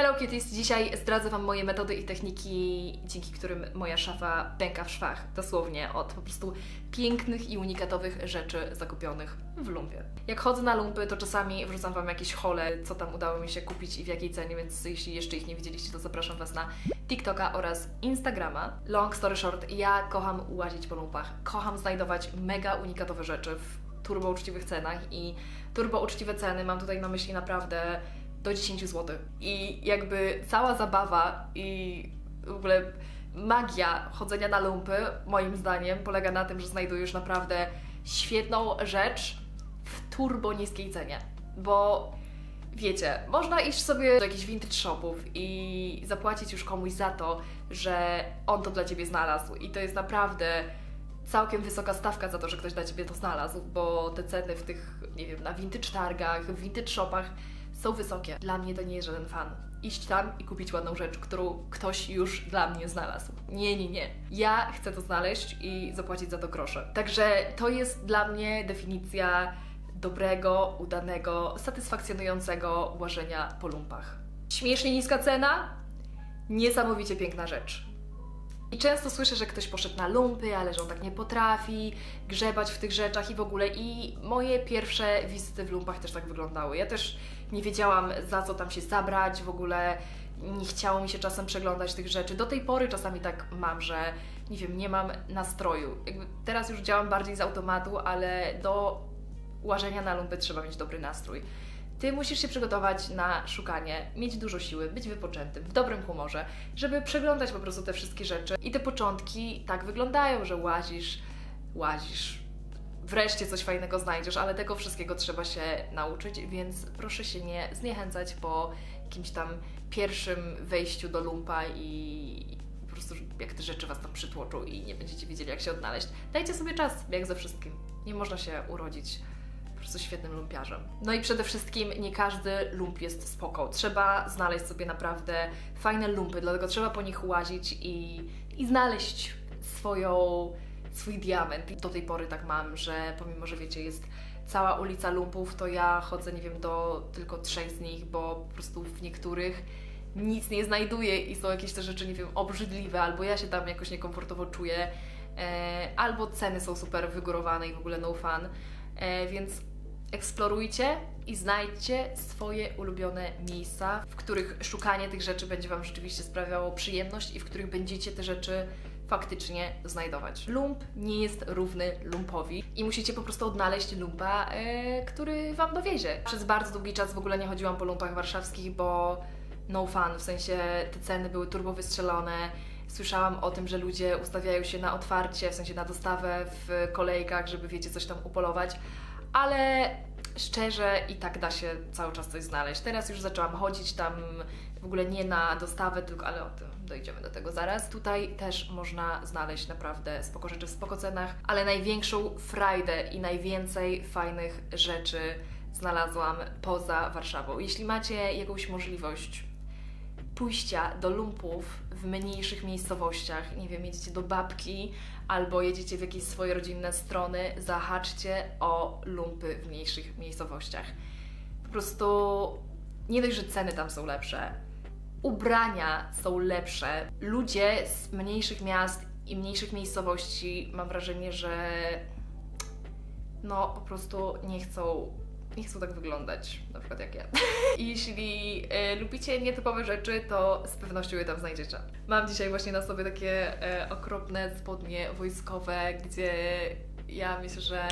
Hello Kitties! Dzisiaj zdradzę Wam moje metody i techniki, dzięki którym moja szafa pęka w szwach, dosłownie od po prostu pięknych i unikatowych rzeczy zakupionych w lumpie. Jak chodzę na lumpy, to czasami wrzucam Wam jakieś hole, co tam udało mi się kupić i w jakiej cenie, więc jeśli jeszcze ich nie widzieliście, to zapraszam Was na TikToka oraz Instagrama. Long story short, ja kocham łazić po lumpach, kocham znajdować mega unikatowe rzeczy w turbo uczciwych cenach i turbo uczciwe ceny mam tutaj na myśli naprawdę do 10 zł. I jakby cała zabawa i w ogóle magia chodzenia na lumpy, moim zdaniem, polega na tym, że znajdujesz naprawdę świetną rzecz w turbo niskiej cenie. Bo wiecie, można iść sobie do jakichś vintage shopów i zapłacić już komuś za to, że on to dla ciebie znalazł. I to jest naprawdę całkiem wysoka stawka za to, że ktoś dla ciebie to znalazł, bo te ceny w tych, nie wiem, na vintage targach, w vintage shopach są wysokie. Dla mnie to nie jest żaden fan. Iść tam i kupić ładną rzecz, którą ktoś już dla mnie znalazł. Nie, nie, nie. Ja chcę to znaleźć i zapłacić za to grosze. Także to jest dla mnie definicja dobrego, udanego, satysfakcjonującego łażenia po lumpach. Śmiesznie niska cena, niesamowicie piękna rzecz. I często słyszę, że ktoś poszedł na lumpy, ale że on tak nie potrafi grzebać w tych rzeczach i w ogóle. I moje pierwsze wizyty w lumpach też tak wyglądały. Ja też nie wiedziałam, za co tam się zabrać, w ogóle nie chciało mi się czasem przeglądać tych rzeczy. Do tej pory czasami tak mam, że nie wiem, nie mam nastroju. Jakby teraz już działam bardziej z automatu, ale do łażenia na lumpy trzeba mieć dobry nastrój. Ty musisz się przygotować na szukanie, mieć dużo siły, być wypoczętym, w dobrym humorze, żeby przeglądać po prostu te wszystkie rzeczy. I te początki tak wyglądają, że łazisz, łazisz, wreszcie coś fajnego znajdziesz, ale tego wszystkiego trzeba się nauczyć, więc proszę się nie zniechęcać po jakimś tam pierwszym wejściu do lumpa i po prostu jak te rzeczy Was tam przytłoczą i nie będziecie wiedzieli jak się odnaleźć. Dajcie sobie czas, jak ze wszystkim. Nie można się urodzić po prostu świetnym lumpiarzem. No i przede wszystkim nie każdy lump jest spoko. Trzeba znaleźć sobie naprawdę fajne lumpy, dlatego trzeba po nich łazić i, i znaleźć swoją, swój diament. Do tej pory tak mam, że pomimo, że wiecie, jest cała ulica lumpów, to ja chodzę, nie wiem, do tylko trzech z nich, bo po prostu w niektórych nic nie znajduję i są jakieś te rzeczy, nie wiem, obrzydliwe, albo ja się tam jakoś niekomfortowo czuję, e, albo ceny są super wygórowane i w ogóle no fan. E, więc eksplorujcie i znajdźcie swoje ulubione miejsca, w których szukanie tych rzeczy będzie Wam rzeczywiście sprawiało przyjemność i w których będziecie te rzeczy faktycznie znajdować. Lump nie jest równy lumpowi i musicie po prostu odnaleźć lumpa, e, który Wam dowiezie. Przez bardzo długi czas w ogóle nie chodziłam po lumpach warszawskich, bo no fun, w sensie te ceny były turbo wystrzelone. Słyszałam o tym, że ludzie ustawiają się na otwarcie, w sensie na dostawę w kolejkach, żeby wiecie, coś tam upolować, ale szczerze i tak da się cały czas coś znaleźć. Teraz już zaczęłam chodzić tam w ogóle nie na dostawę, tylko, ale o tym dojdziemy do tego zaraz. Tutaj też można znaleźć naprawdę spoko rzeczy w spoko cenach, ale największą frajdę i najwięcej fajnych rzeczy znalazłam poza Warszawą. Jeśli macie jakąś możliwość pójścia do lumpów w mniejszych miejscowościach, nie wiem, jedziecie do babki albo jedziecie w jakieś swoje rodzinne strony, zahaczcie o lumpy w mniejszych miejscowościach. Po prostu nie dość, że ceny tam są lepsze, ubrania są lepsze. Ludzie z mniejszych miast i mniejszych miejscowości mam wrażenie, że no po prostu nie chcą, nie chcą tak wyglądać, na przykład jak ja. I Jeśli e, lubicie nietypowe rzeczy, to z pewnością je tam znajdziecie. Mam dzisiaj właśnie na sobie takie e, okropne spodnie wojskowe, gdzie ja myślę, że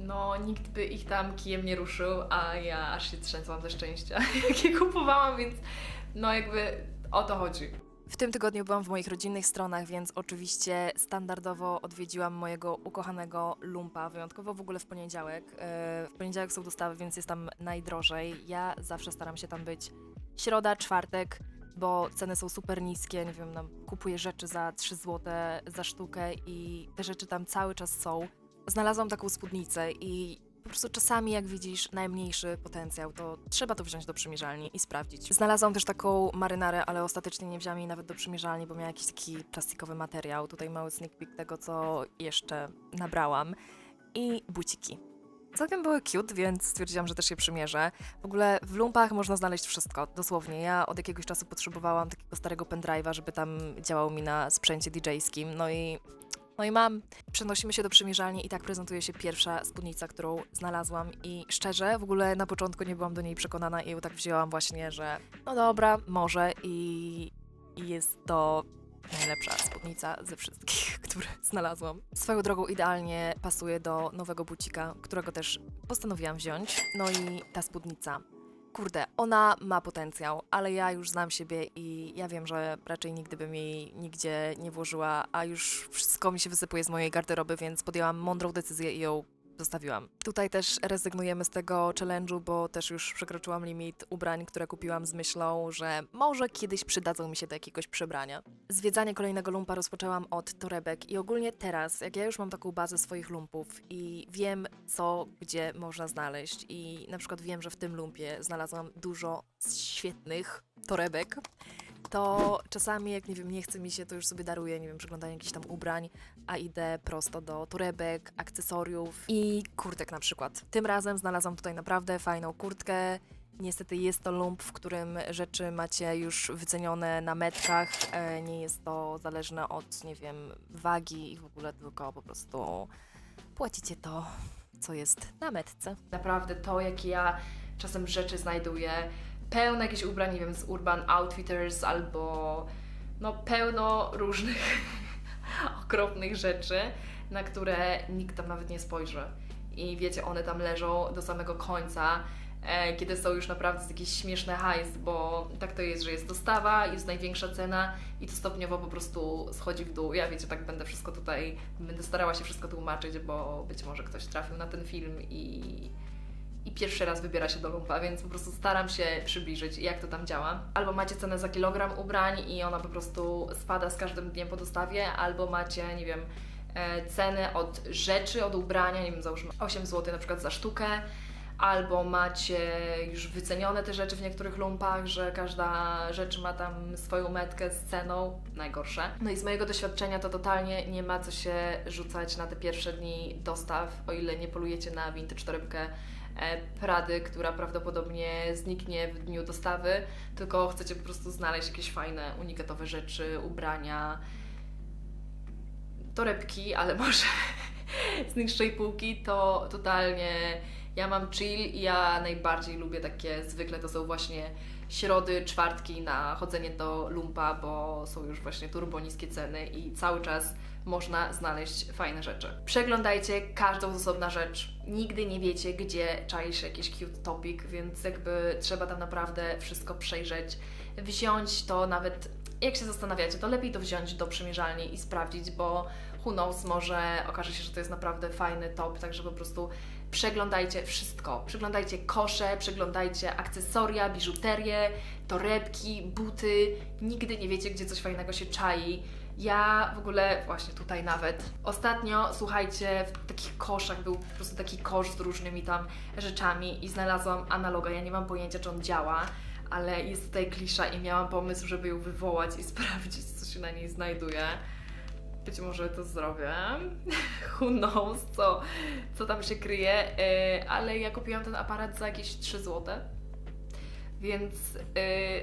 no nikt by ich tam kijem nie ruszył, a ja aż się trzęsłam ze szczęścia, jak je kupowałam, więc no jakby o to chodzi. W tym tygodniu byłam w moich rodzinnych stronach, więc oczywiście standardowo odwiedziłam mojego ukochanego lumpa, wyjątkowo w ogóle w poniedziałek. E, W poniedziałek są dostawy, więc jest tam najdrożej. Ja zawsze staram się tam być środa, czwartek, bo ceny są super niskie. Nie wiem, no, kupuję rzeczy za 3 zł za sztukę i te rzeczy tam cały czas są. Znalazłam taką spódnicę i prostu czasami, jak widzisz najmniejszy potencjał, to trzeba to wziąć do przymierzalni i sprawdzić. Znalazłam też taką marynarę, ale ostatecznie nie wzięłam jej nawet do przymierzalni, bo miała jakiś taki plastikowy materiał. Tutaj mały sneak peek tego, co jeszcze nabrałam. I buciki. Całkiem były cute, więc stwierdziłam, że też je przymierzę. W ogóle w lumpach można znaleźć wszystko, dosłownie. Ja od jakiegoś czasu potrzebowałam takiego starego pendrive'a, żeby tam działał mi na sprzęcie DJ-skim, no i no i mam. Przenosimy się do przymierzalni i tak prezentuje się pierwsza spódnica, którą znalazłam i szczerze, w ogóle na początku nie byłam do niej przekonana i ją tak wzięłam właśnie, że no dobra, może i, i jest to najlepsza spódnica ze wszystkich, które znalazłam. Swoją drogą idealnie pasuje do nowego bucika, którego też postanowiłam wziąć. No i ta spódnica. Kurde, ona ma potencjał, ale ja już znam siebie i ja wiem, że raczej nigdy bym jej nigdzie nie włożyła, a już wszystko mi się wysypuje z mojej garderoby, więc podjęłam mądrą decyzję i ją zostawiłam. Tutaj też rezygnujemy z tego challenge'u, bo też już przekroczyłam limit ubrań, które kupiłam z myślą, że może kiedyś przydadzą mi się do jakiegoś przebrania. Zwiedzanie kolejnego lumpa rozpoczęłam od torebek i ogólnie teraz, jak ja już mam taką bazę swoich lumpów i wiem co, gdzie można znaleźć i na przykład wiem, że w tym lumpie znalazłam dużo świetnych torebek, to czasami jak nie wiem, nie chce mi się, to już sobie daruję, nie wiem, przeglądanie jakichś tam ubrań, a idę prosto do torebek, akcesoriów i kurtek na przykład. Tym razem znalazłam tutaj naprawdę fajną kurtkę. Niestety jest to lump, w którym rzeczy macie już wycenione na metkach. E, Nie jest to zależne od, nie wiem, wagi i w ogóle tylko po prostu płacicie to, co jest na metce. Naprawdę to, jakie ja czasem rzeczy znajduję, pełno jakichś ubrań, nie wiem, z Urban Outfitters albo no pełno różnych okropnych rzeczy, na które nikt tam nawet nie spojrzy. I wiecie, one tam leżą do samego końca, e, kiedy są już naprawdę jakieś śmieszne hajs, bo tak to jest, że jest dostawa, jest największa cena i to stopniowo po prostu schodzi w dół. Ja wiecie, tak będę wszystko tutaj, będę starała się wszystko tłumaczyć, bo być może ktoś trafił na ten film i i pierwszy raz wybiera się do lumpa, więc po prostu staram się przybliżyć, jak to tam działa. Albo macie cenę za kilogram ubrań i ona po prostu spada z każdym dniem po dostawie, albo macie, nie wiem, e, ceny od rzeczy, od ubrania, nie wiem, załóżmy 8 zł na przykład za sztukę, albo macie już wycenione te rzeczy w niektórych lumpach, że każda rzecz ma tam swoją metkę z ceną, najgorsze. No i z mojego doświadczenia to totalnie nie ma co się rzucać na te pierwsze dni dostaw, o ile nie polujecie na vintage torebkę Prady, która prawdopodobnie zniknie w dniu dostawy, tylko chcecie po prostu znaleźć jakieś fajne, unikatowe rzeczy, ubrania, torebki, ale może z niższej półki, to totalnie ja mam chill i ja najbardziej lubię takie, zwykle to są właśnie środy, czwartki na chodzenie do lumpa, bo są już właśnie turbo niskie ceny i cały czas można znaleźć fajne rzeczy. Przeglądajcie każdą z osobna rzecz. Nigdy nie wiecie, gdzie czai się jakiś cute topic, więc jakby trzeba tam naprawdę wszystko przejrzeć, wziąć to nawet jak się zastanawiacie, to lepiej to wziąć do przymierzalni i sprawdzić, bo who knows, może okaże się, że to jest naprawdę fajny top, także po prostu przeglądajcie wszystko. Przeglądajcie kosze, przeglądajcie akcesoria, biżuterię, torebki, buty. Nigdy nie wiecie, gdzie coś fajnego się czai. Ja w ogóle, właśnie tutaj nawet, ostatnio, słuchajcie, w takich koszach był po prostu taki kosz z różnymi tam rzeczami i znalazłam analoga. Ja nie mam pojęcia, czy on działa, ale jest tutaj klisza i miałam pomysł, żeby ją wywołać i sprawdzić, co się na niej znajduje. Być może to zrobię. Who knows, co, co tam się kryje. Yy, ale ja kupiłam ten aparat za jakieś 3 zł. Więc yy,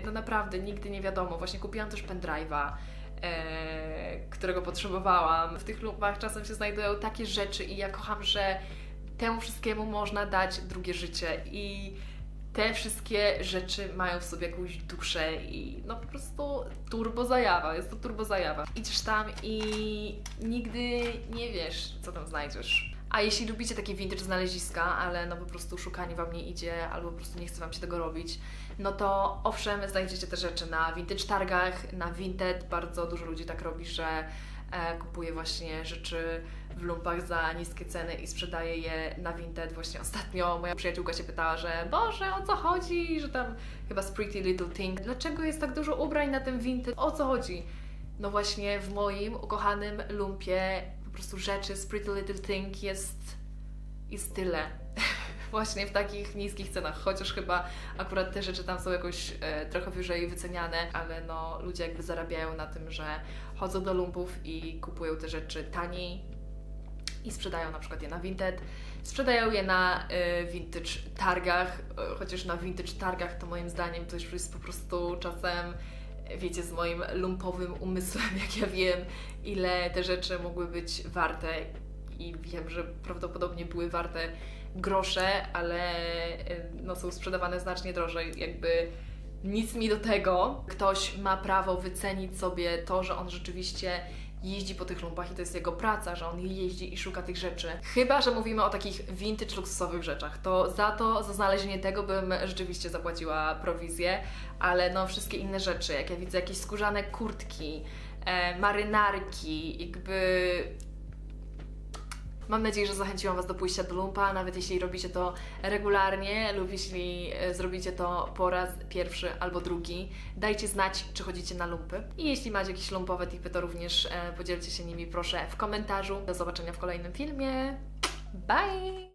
no naprawdę nigdy nie wiadomo. Właśnie kupiłam też pendrive'a, yy, którego potrzebowałam. W tych lumpach czasem się znajdują takie rzeczy i ja kocham, że temu wszystkiemu można dać drugie życie i te wszystkie rzeczy mają w sobie jakąś duszę i no po prostu turbo zajawa, jest to turbo zajawa. Idziesz tam i nigdy nie wiesz, co tam znajdziesz. A jeśli lubicie takie vintage znaleziska, ale no po prostu szukanie Wam nie idzie, albo po prostu nie chce Wam się tego robić, no to owszem, znajdziecie te rzeczy na vintage targach, na Vinted, bardzo dużo ludzi tak robi, że kupuje właśnie rzeczy w lumpach za niskie ceny i sprzedaje je na Vinted. Właśnie ostatnio moja przyjaciółka się pytała, że Boże, o co chodzi? Że tam chyba z Pretty Little Thing. Dlaczego jest tak dużo ubrań na tym Vinted? O co chodzi? No właśnie w moim ukochanym lumpie po prostu rzeczy z Pretty Little Thing jest, jest tyle. Właśnie w takich niskich cenach, chociaż chyba akurat te rzeczy tam są jakoś e, trochę wyżej wyceniane, ale no ludzie jakby zarabiają na tym, że chodzą do lumpów i kupują te rzeczy taniej, i sprzedają na przykład je na Vinted, sprzedają je na y, vintage targach, y, chociaż na vintage targach to moim zdaniem to już jest po prostu czasem, wiecie, z moim lumpowym umysłem, jak ja wiem, ile te rzeczy mogły być warte i wiem, że prawdopodobnie były warte grosze, ale y, no, są sprzedawane znacznie drożej, jakby nic mi do tego. Ktoś ma prawo wycenić sobie to, że on rzeczywiście jeździ po tych lumpach i to jest jego praca, że on jeździ i szuka tych rzeczy. Chyba, że mówimy o takich vintage luksusowych rzeczach, to za to, za znalezienie tego bym rzeczywiście zapłaciła prowizję, ale no wszystkie inne rzeczy, jak ja widzę jakieś skórzane kurtki, e, marynarki, jakby Mam nadzieję, że zachęciłam Was do pójścia do lumpa, nawet jeśli robicie to regularnie lub jeśli e, zrobicie to po raz pierwszy albo drugi. Dajcie znać, czy chodzicie na lumpy. I jeśli macie jakieś lumpowe tipy, to również e, podzielcie się nimi proszę w komentarzu. Do zobaczenia w kolejnym filmie. Bye!